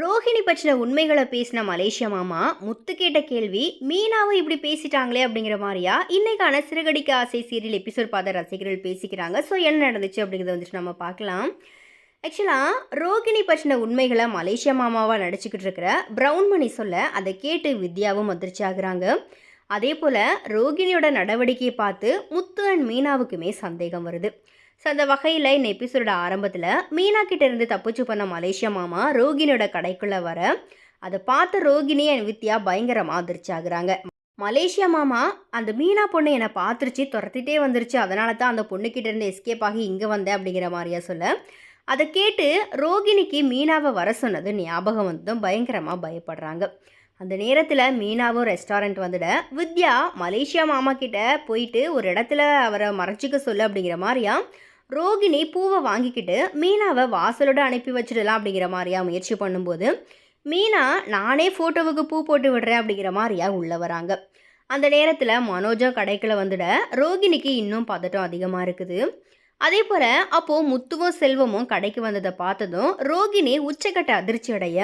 ரோஹிணி பற்றின உண்மைகளை பேசின மலேசியா மாமா முத்து கேட்ட கேள்வி மீனாவை இப்படி பேசிட்டாங்களே அப்படிங்கிற மாதிரியா? இன்னைக்கான சிறுகடிக்க ஆசை சீரியல் எபிசோட் பார்த்த ரசிகர்கள் பேசிக்கிறாங்க. ஸோ என்ன நடந்துச்சு அப்படிங்கிறத வந்துட்டு நம்ம பார்க்கலாம். ஆக்சுவலாக ரோகிணி பற்றின உண்மைகளை மலேசிய மாமாவாக நடிச்சுக்கிட்டு இருக்கிற ப்ரௌன் மணி சொல்ல அதை கேட்டு வித்யாவும் அதிர்ச்சி ஆகுறாங்க. அதே போல் ரோகிணியோட நடவடிக்கையை பார்த்து முத்து அண்ட் மீனாவுக்குமே சந்தேகம் வருது. ஸோ அந்த வகையில் இந்த எபிசோட ஆரம்பத்தில் மீனா கிட்ட இருந்து தப்பிச்சு பண்ண மலேசியா மாமா ரோகிணியோட கடைக்குள்ளே வர அதை பார்த்த ரோகிணி என் வித்யா பயங்கரமாக அதிர்ச்சி ஆகுறாங்க மலேசியா மாமா அந்த மீனா பொண்ணு என்னை பார்த்துருச்சு துரத்திட்டே வந்துருச்சு. அதனால தான் அந்த பொண்ணுக்கிட்ட இருந்து எஸ்கேப் ஆகி இங்கே வந்தேன் அப்படிங்கிற மாதிரியா சொல்ல. அதை கேட்டு ரோகிணிக்கு மீனாவை வர சொன்னது ஞாபகம் வந்ததும் பயங்கரமாக பயப்படுறாங்க. அந்த நேரத்தில் மீனாவும் ரெஸ்டாரண்ட் வந்துட வித்யா மலேசியா மாமா கிட்ட போயிட்டு ஒரு இடத்துல அவரை மறைச்சிக்க சொல்லு அப்படிங்கிற மாதிரியா? ரோகிணி பூவை வாங்கிக்கிட்டு மீனாவை வாசலோட அனுப்பி வச்சிடலாம் அப்படிங்கிற மாதிரியா முயற்சி பண்ணும்போது மீனா நானே ஃபோட்டோவுக்கு பூ போட்டு விடுறேன் அப்படிங்கிற மாதிரியா உள்ளே வராங்க. அந்த நேரத்தில் மனோஜம் கடைக்குள்ள வந்துட ரோகிணிக்கு இன்னும் பதட்டம் அதிகமாக இருக்குது. அதே போல் அப்போது முத்துவும் செல்வமும் கடைக்கு வந்ததை பார்த்ததும் ரோகிணி உச்சக்கட்ட அதிர்ச்சி அடைய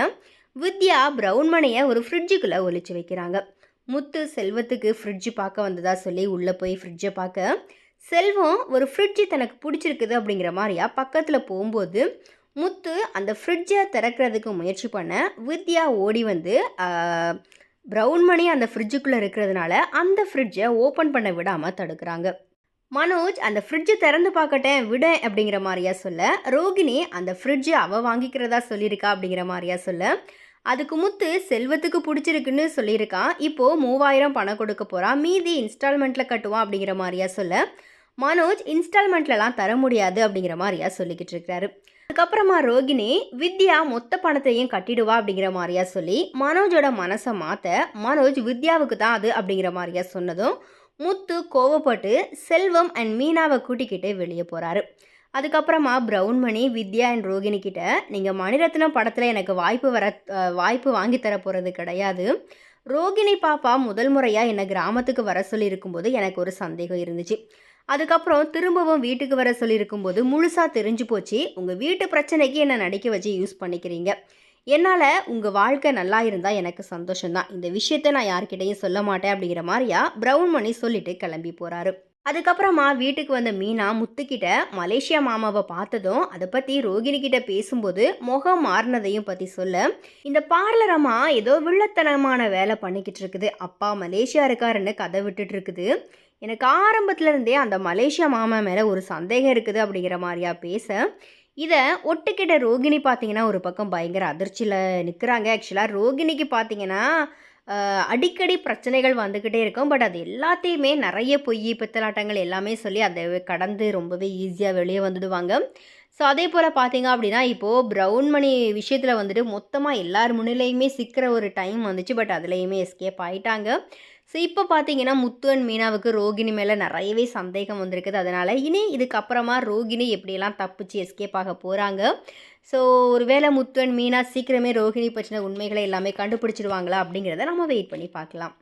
வித்யா ப்ரௌன் மணியை ஒரு ஃப்ரிட்ஜுக்குள்ளே ஒழிச்சு வைக்கிறாங்க. முத்து செல்வத்துக்கு ஃப்ரிட்ஜு பார்க்க வந்ததாக சொல்லி உள்ளே போய் ஃப்ரிட்ஜை பார்க்க செல்வம் ஒரு ஃப்ரிட்ஜு தனக்கு பிடிச்சிருக்குது அப்படிங்கிற மாதிரியா பக்கத்தில் போகும்போது முத்து அந்த ஃப்ரிட்ஜை திறக்கிறதுக்கு முயற்சி பண்ண வித்யா ஓடி வந்து ப்ரௌன் மணி அந்த ஃப்ரிட்ஜுக்குள்ளே இருக்கிறதுனால அந்த ஃப்ரிட்ஜை ஓப்பன் பண்ண விடாமல் தடுக்கிறாங்க. மனோஜ் அந்த ஃப்ரிட்ஜை திறந்து பார்க்கட்டேன் விட அப்படிங்கிற மாதிரியா சொல்ல. ரோகிணி அந்த ஃப்ரிட்ஜை அவள் வாங்கிக்கிறதா சொல்லியிருக்கா அப்படிங்கிற மாதிரியா சொல்ல. அதுக்கு முத்து செல்வத்துக்கு பிடிச்சிருக்குன்னு சொல்லியிருக்கான் இப்போது மூவாயிரம் பணம் கொடுக்க போகிறான் மீதி இன்ஸ்டால்மெண்ட்டில் கட்டுவான் அப்படிங்கிற மாதிரியா சொல்ல. மனோஜ் இன்ஸ்டால்மெண்ட்லலாம் தர முடியாது அப்படிங்கிற மாதிரியா சொல்லிக்கிட்டு இருக்கிறாரு. அதுக்கப்புறமா ரோகிணி வித்யா மொத்த பணத்தையும் கட்டிடுவா அப்படிங்கிற மாதிரியா சொல்லி மனோஜோட மனசை மாற்ற மனோஜ் வித்யாவுக்கு தான் அது அப்படிங்கிற மாதிரியா சொன்னதும் முத்து கோவப்பட்டு செல்வம் அண்ட் மீனாவை கூட்டிக்கிட்டு வெளியே போகிறாரு அதுக்கப்புறமா ப்ரௌன்மணி வித்யா அண்ட் ரோகிணி கிட்ட நீங்கள் மணிரத்னம் படத்தில் எனக்கு வாய்ப்பு வர வாய்ப்பு வாங்கி தர போகிறது கிடையாது. ரோகிணி பாப்பா முதல் முறையாக என்னை கிராமத்துக்கு வர சொல்லியிருக்கும்போது எனக்கு ஒரு சந்தேகம் இருந்துச்சு. அதுக்கப்புறம் திரும்பவும் வீட்டுக்கு வர சொல்லியிருக்கும்போது முழுசாக தெரிஞ்சு போச்சு. உங்கள் வீட்டு பிரச்சனைக்கு என்னை நடிக்க வச்சு யூஸ் பண்ணிக்கிறீங்க? என்னால் உங்கள் வாழ்க்கை நல்லா இருந்தால் எனக்கு சந்தோஷம்தான். இந்த விஷயத்த நான் யார்கிட்டையும் சொல்ல மாட்டேன் அப்படிங்கிற மாதிரியா ப்ரௌன் மணி சொல்லிட்டு கிளம்பி போகிறாரு அதுக்கப்புறமா வீட்டுக்கு வந்த மீனா முத்துக்கிட்ட மலேசியா மாமாவை பார்த்ததும் அதை பற்றி ரோகிணி கிட்ட பேசும்போது முகம் மாறினதையும் பற்றி சொல்ல இந்த பார்லர் அம்மா ஏதோ வில்லத்தனமான வேலை பண்ணிக்கிட்டு இருக்குது. அப்பா மலேசியா இருக்காருன்னு கதை விட்டுட்டு இருக்குது. எனக்கு ஆரம்பத்துலேருந்தே அந்த மலேசியா மாமா மேலே ஒரு சந்தேகம் இருக்குது அப்படிங்கிற மாதிரியா பேச இதை ஒட்டுக்கிட்ட ரோகிணி பார்த்தீங்கன்னா ஒரு பக்கம் பயங்கர அதிர்ச்சியில் நிற்கிறாங்க ஆக்சுவலாக ரோகிணிக்கு பார்த்தீங்கன்னா அடிக்கடி பிரச்சனைகள் வந்துக்கிட்டே இருக்கும். பட் அது எல்லாத்தையுமே நிறைய பொய் பித்தலாட்டங்கள் எல்லாமே சொல்லி அதை கடந்து ரொம்பவே ஈஸியாக வெளியே வந்துடுவாங்க. ஸோ அதே போல் பார்த்தீங்க அப்படின்னா இப்போது ப்ரௌன் மணி விஷயத்தில் வந்துட்டு மொத்தமாக எல்லார் முன்னிலையுமே சிக்கிற ஒரு டைம் வந்துச்சு. பட் அதுலேயுமே எஸ்கேப் ஆகிட்டாங்க ஸோ இப்போ பார்த்தீங்கன்னா முத்து அண்ட் மீனாவுக்கு ரோகிணி மேலே நிறையவே சந்தேகம் வந்திருக்குது. அதனால் இனி இதுக்கப்புறமா ரோகிணி எப்படியெல்லாம் தப்பிச்சு எஸ்கேப் ஆக போகிறாங்க ஸோ ஒருவேளை முத்து அண்ட் மீனா சீக்கிரமே ரோகிணி பற்றின உண்மைகளை எல்லாமே கண்டுபிடிச்சிடுவாங்களா அப்படிங்கிறத நம்ம வெயிட் பண்ணி பார்க்கலாம்.